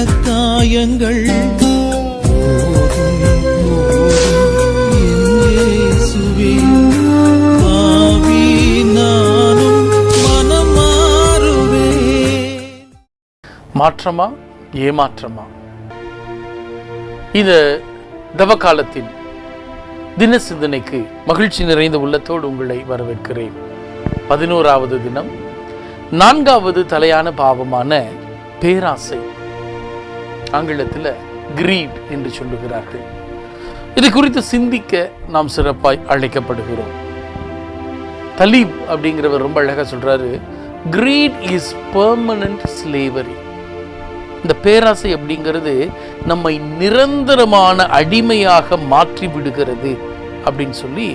இந்த காயங்கள் போதும் மாற்றமா ஏமாற்றமா? இந்த தவக்காலத்தின் தின சிந்தனைக்கு மகிழ்ச்சி நிறைந்த உள்ளத்தோடு உங்களை வரவேற்கிறேன். பதினோராவது தினம் நான்காவது தலையான பாவமான பேராசை. ஆங்கிலத்தில் கிரீட் என்று சொல்லுகிறார்கள். இது குறித்து சிந்திக்க நாம் சிறப்பாய் அழைக்கப்படுகிறோம். தலீப் அப்படிங்கிறவர் ரொம்ப அழகா சொல்றாரு கிரீட் இஸ் பெர்மனன்ட் ஸ்லேவரி இந்த பேராசை அப்படிங்கிறது நம்மை நிரந்தரமான அடிமையாக மாற்றி விடுகிறது அப்படின்னு சொல்லி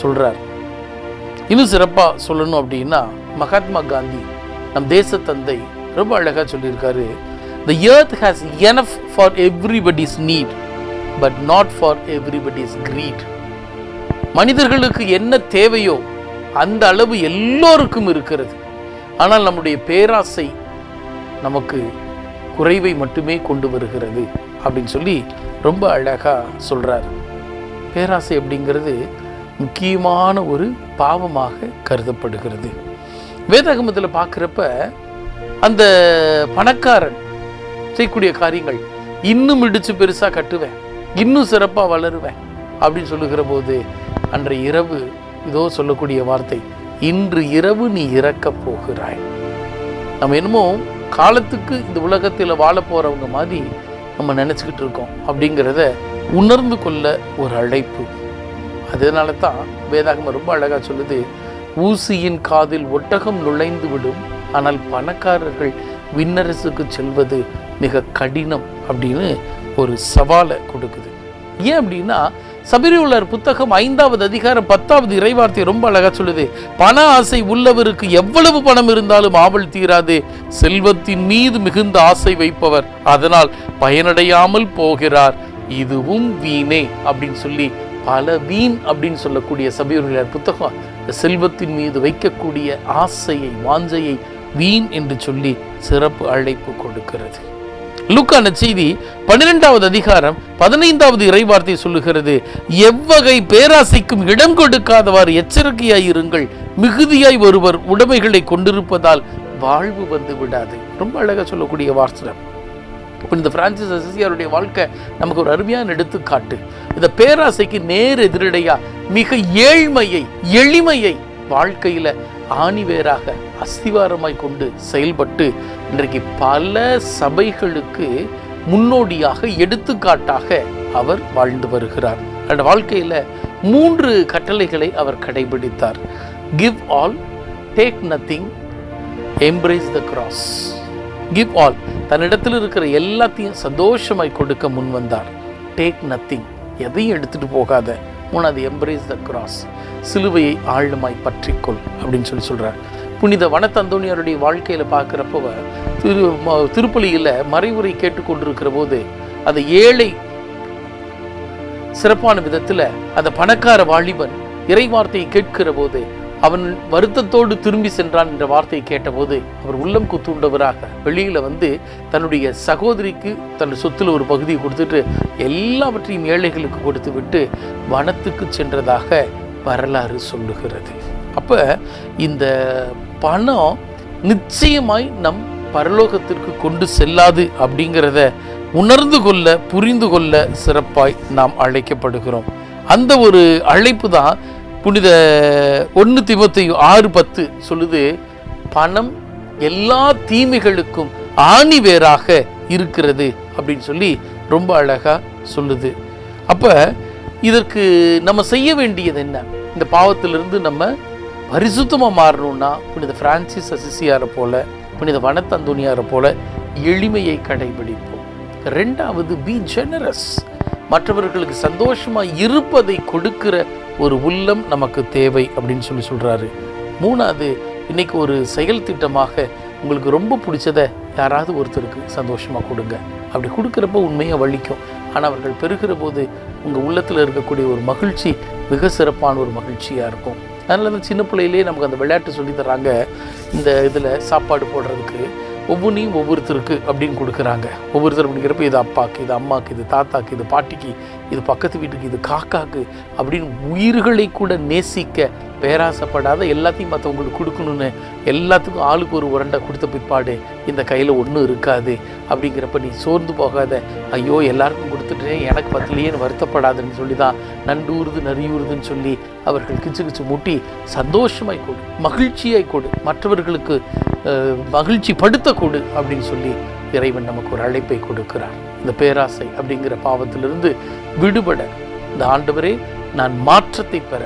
சொல்கிறார் இன்னும் சிறப்பா சொல்லணும் அப்படின்னா மகாத்மா காந்தி நம் தேச தந்தை ரொம்ப அழகா சொல்லியிருக்காரு the earth has enough for everybody's need but not for everybody's greed. மனிதர்களுக்கு என்ன தேவையோ அந்த அளவு எல்லோருக்கும் இருக்கிறது. ஆனால் நம்முடைய பேராசை நமக்கு குறைவை மட்டுமே கொண்டு வருகிறது அப்படின்னு சொல்லி ரொம்ப அழகாக சொல்கிறார் பேராசை அப்படிங்கிறது முக்கியமான ஒரு பாவமாக கருதப்படுகிறது. வேதாகமத்தில் பார்க்குறப்ப அந்த பணக்காரன் செய்யக்கூடிய காரியங்கள் இன்னும் இடித்து பெருசாக கட்டுவேன். இன்னும் சிறப்பாக வளருவேன் அப்படின்னு சொல்லுகிற போது அன்றைய இரவு இதோ சொல்லக்கூடிய வார்த்தை இன்று இரவு நீ இறக்கப் போகிறாய். நம்ம என்னமோ காலத்துக்கு இந்த உலகத்தில் வாழ போகிறவங்க மாதிரி நம்ம நினச்சிக்கிட்டு இருக்கோம் அப்படிங்கிறத உணர்ந்து கொள்ள ஒரு அழைப்பு. அதனால தான் வேதாகம ரொம்ப அழகாக சொல்லுது ஊசியின் காதில் ஒட்டகம் நுழைந்து விடும் ஆனால் பணக்காரர்கள் விண்ணரசுக்கு செல்வது மிக கடினம் அப்படின்னு ஒரு சவாலை கொடுக்குது. ஏன் அப்படின்னா சபரியுள்ளர் புத்தகம் ஐந்தாவது அதிகாரம் பத்தாவது இறைவார்த்தை ரொம்ப அழகாக சொல்லுது. பண ஆசை உள்ளவருக்கு எவ்வளவு பணம் இருந்தாலும் ஆவல் தீராது. செல்வத்தின் மீது மிகுந்த ஆசை வைப்பவர் அதனால் பயனடையாமல் போகிறார். இதுவும் வீணே அப்படின்னு சொல்லி பல வீண் அப்படின்னு சொல்லக்கூடிய சபையுள்ளர் புத்தகம் செல்வத்தின் மீது வைக்கக்கூடிய ஆசையை வாஞ்சையை வீண் என்று சொல்லி சிறப்பு அழைப்பு கொடுக்கிறது. லுக்கான செய்தி பன்னிரெண்டாவது அதிகாரம் பதினைந்தாவது இறைவார்த்தை சொல்லுகிறது. எவ்வகை பேராசைக்கும் இடம் கொடுக்காதவாறு எச்சரிக்கையாய் இருங்கள். மிகுதியாய் ஒருவர் உடைமைகளை கொண்டிருப்பதால் வாழ்வு வந்து விடாது. ரொம்ப அழகாக சொல்லக்கூடிய வாசனம் இப்போ இந்த பிரான்சிஸ் அசிசியாருடைய வாழ்க்கை நமக்கு ஒரு அருமையான எடுத்துக்காட்டு. இந்த பேராசைக்கு நேர் எதிரடையா மிக ஏழ்மையை எளிமையை வாழ்க்கையில் ஆணிவேராக அஸ்திவாரமாய் கொண்டு செயல்பட்டு இன்றைக்கு பல சபைகளுக்கு முன்னோடியாக எடுத்துக்காட்டாக அவர் வாழ்ந்து வருகிறார். அந்த வாழ்க்கையில் மூன்று கட்டளைகளை அவர் கடைபிடித்தார். Give all take nothing embrace the cross give all தன்னிடத்தில் இருக்கிற எல்லாத்தையும் சந்தோஷமாய் கொடுக்க முன் வந்தார் டேக் நத்திங் எதையும் எடுத்துட்டு போகாத. மூணாவது எம்ப்ரேஸ் த கிராஸ் சிலுவையை ஆழமாய் பற்றிக்கொள் அப்படின்னு சொல்லி சொல்றார். புனித வனத்தந்தோணியாருடைய வாழ்க்கையில பார்க்குறப்போ திரு திருப்பலியில் திருப்பலியில மறைவுரை கேட்டுக்கொண்டிருக்கிற போது அந்த ஏழை சிறப்பான விதத்துல அந்த பணக்கார வாலிபன் இறைவார்த்தையை கேட்கிற போது அவன் வருத்தத்தோடு திரும்பி சென்றான் என்ற வார்த்தையை கேட்டபோது அவர் உள்ளம் குத்துண்டவராக வெளியில வந்து தன்னுடைய சகோதரிக்கு தன் சொத்துல ஒரு பகுதியை கொடுத்துட்டு எல்லாவற்றையும் ஏழைகளுக்கு கொடுத்து விட்டு வனத்துக்கு சென்றதாக வரலாறு சொல்லுகிறது. அப்ப இந்த பணம் நிச்சயமாய் நம் பரலோகத்திற்கு கொண்டு செல்லாது அப்படிங்கிறத உணர்ந்து கொள்ள புரிந்து கொள்ள சிறப்பாய் நாம் அழைக்கப்படுகிறோம். அந்த ஒரு அழைப்பு தான் புனித ஒன்று திமுத்தையும் ஆறு பத்து சொல்லுது பணம் எல்லா தீமைகளுக்கும் ஆணி வேறாக இருக்கிறது அப்படின்னு சொல்லி ரொம்ப அழகா சொல்லுது. அப்ப இதற்கு நம்ம செய்ய வேண்டியது என்ன? இந்த பாவத்திலிருந்து நம்ம பரிசுத்தமாக மாறணும்னா புனித பிரான்சிஸ் அசிசியாரை போல புனித வனத்தந்தோனியாரை போல எளிமையை கடைபிடிப்போம். ரெண்டாவது பி ஜெனரஸ் மற்றவர்களுக்கு சந்தோஷமா இருப்பதை கொடுக்கிற ஒரு உள்ளம் நமக்கு தேவை அப்படின்னு சொல்லி சொல்கிறாரு மூணாவது இன்றைக்கி ஒரு செயல் திட்டமாக உங்களுக்கு ரொம்ப பிடிச்சத யாராவது ஒருத்தருக்கு சந்தோஷமாக கொடுங்க. அப்படி கொடுக்குறப்ப உண்மையாக வலிக்கும். ஆனால் அவர்கள் பெறுகிற போது உங்கள் உள்ளத்தில் இருக்கக்கூடிய ஒரு மகிழ்ச்சி மிக சிறப்பான ஒரு மகிழ்ச்சியாக இருக்கும். அதனால தான் சின்ன பிள்ளையிலே நமக்கு அந்த விளையாட்டு சொல்லி தராங்க. இந்த இதில் சாப்பாடு போடுறதுக்கு ஒவ்வொன்றையும் ஒவ்வொருத்தருக்கு அப்படின்னு கொடுக்குறாங்க. ஒவ்வொருத்தர் அப்படிங்கிறப்ப இது அப்பாக்கு இது அம்மாக்கு இது தாத்தாக்கு இது பாட்டிக்கு இது பக்கத்து வீட்டுக்கு இது காக்காக்கு அப்படின்னு உயிர்களை கூட நேசிக்க பேராசப்படாத எல்லாத்தையும் மற்றவங்களுக்கு கொடுக்கணும்னு எல்லாத்துக்கும் ஆளுக்கு ஒரு உரண்டை கொடுத்த பிற்பாடு இந்த கையில் ஒன்றும் இருக்காது. அப்படிங்கிறப்ப நீ சோர்ந்து போகாத. ஐயோ எல்லாருக்கும் கொடுத்துட்டேன் எனக்கு பத்தலையேன்னு வருத்தப்படாதுன்னு சொல்லி தான் நண்டூறுது நரியூறுதுன்னு சொல்லி அவர்கள் கிச்சு கிச்சு மூட்டி சந்தோஷமாய் கொடு மகிழ்ச்சியாய் கொடு. மற்றவர்களுக்கு மகிழ்ச்சி படுத்த கொடு அப்படின்னு சொல்லி இறைவன் நமக்கு ஒரு அழைப்பை கொடுக்கிறார். இந்த பேராசை அப்படிங்கிற பாவத்திலிருந்து விடுபட. இந்த ஆண்டவரே நான் மாற்றத்தை பெற.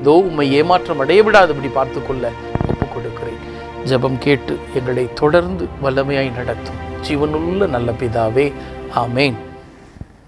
இதோ உண்மை ஏமாற்றம் அடைய விடாதபடி பார்த்துக்கொள்ள ஒப்புக் கொடுக்கிறேன் ஜெபம் கேட்டு எங்களை தொடர்ந்து வல்லமையாய் நடத்தும். ஜீவனுள்ள நல்ல பிதாவே ஆமேன்.